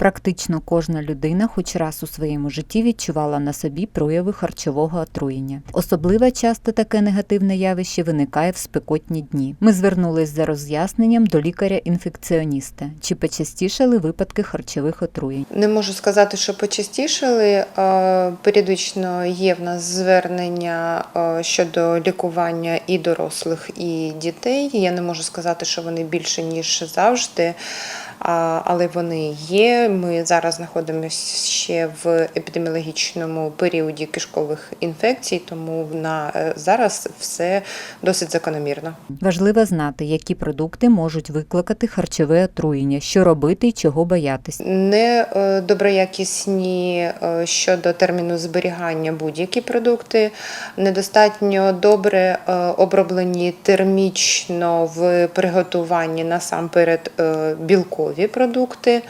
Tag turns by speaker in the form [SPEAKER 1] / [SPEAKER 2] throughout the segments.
[SPEAKER 1] Практично кожна людина хоч раз у своєму житті відчувала на собі прояви харчового отруєння. Особливо часто таке негативне явище виникає в спекотні дні. Ми звернулись за роз'ясненням до лікаря-інфекціоніста, чи почастішали випадки харчових отруєнь.
[SPEAKER 2] Не можу сказати, що почастішали. Періодично є в нас звернення щодо лікування і дорослих, і дітей. Я не можу сказати, що вони більше ніж завжди. Але вони є. Ми зараз знаходимося ще в епідеміологічному періоді кишкових інфекцій, тому на е, зараз все досить закономірно.
[SPEAKER 1] Важливо знати, які продукти можуть викликати харчове отруєння, що робити і чого боятись.
[SPEAKER 2] Не е, доброякісні е, щодо терміну зберігання будь-які продукти, недостатньо добре оброблені термічно в приготуванні насамперед е, білкові продукти.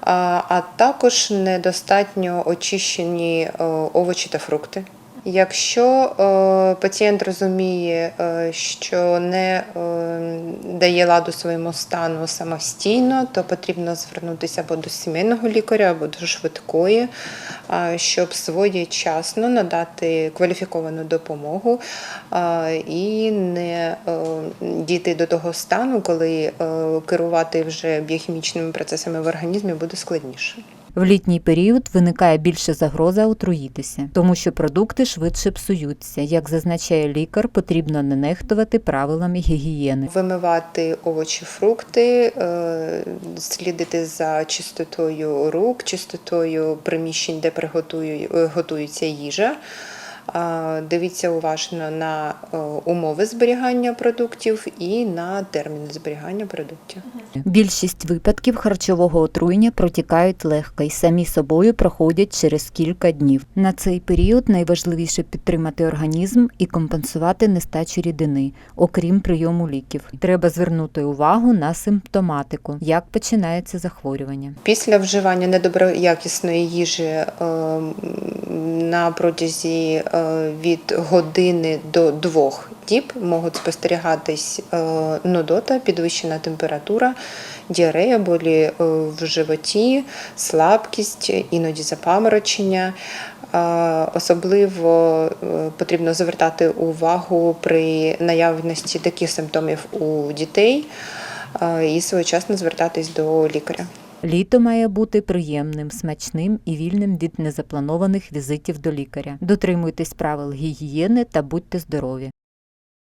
[SPEAKER 2] а- А також недостатньо очищені е, овочі та фрукти. Якщо е, пацієнт розуміє, е, що не е, дає ладу своєму стану самостійно, то потрібно звернутися або до сімейного лікаря, або до швидкої, щоб своєчасно надати кваліфіковану допомогу і не дійти до того стану, коли керувати вже біохімічними процесами в організмі буде складніше.
[SPEAKER 1] В літній період виникає більша загроза отруїтися, тому що продукти швидше псуються. Як зазначає лікар, потрібно не нехтувати правилами гігієни.
[SPEAKER 2] Вимивати овочі, фрукти, е, слідити за чистотою рук, чистотою приміщень, де приготую- е, їжа. Дивіться уважно на е, умови зберігання продуктів і на терміни зберігання продуктів.
[SPEAKER 1] Більшість випадків харчового отруєння протікають легко і самі собою проходять через кілька днів. На цей період найважливіше підтримати організм і компенсувати нестачу рідини, окрім прийому ліків. Треба звернути увагу на симптоматику, як починається захворювання.
[SPEAKER 2] Після вживання недоброякісної їжі е, на протязі е, від години до двох діб можуть спостерігатись е, нудота, підвищена температура, діарея, болі е, в животі, слабкість, іноді запаморочення. Е, Особливо е, потрібно звертати увагу при наявності таких симптомів у дітей е, і своєчасно звертатись до лікаря.
[SPEAKER 1] Літо має бути приємним, смачним і вільним від незапланованих візитів до лікаря. Дотримуйтесь правил гігієни та будьте здорові.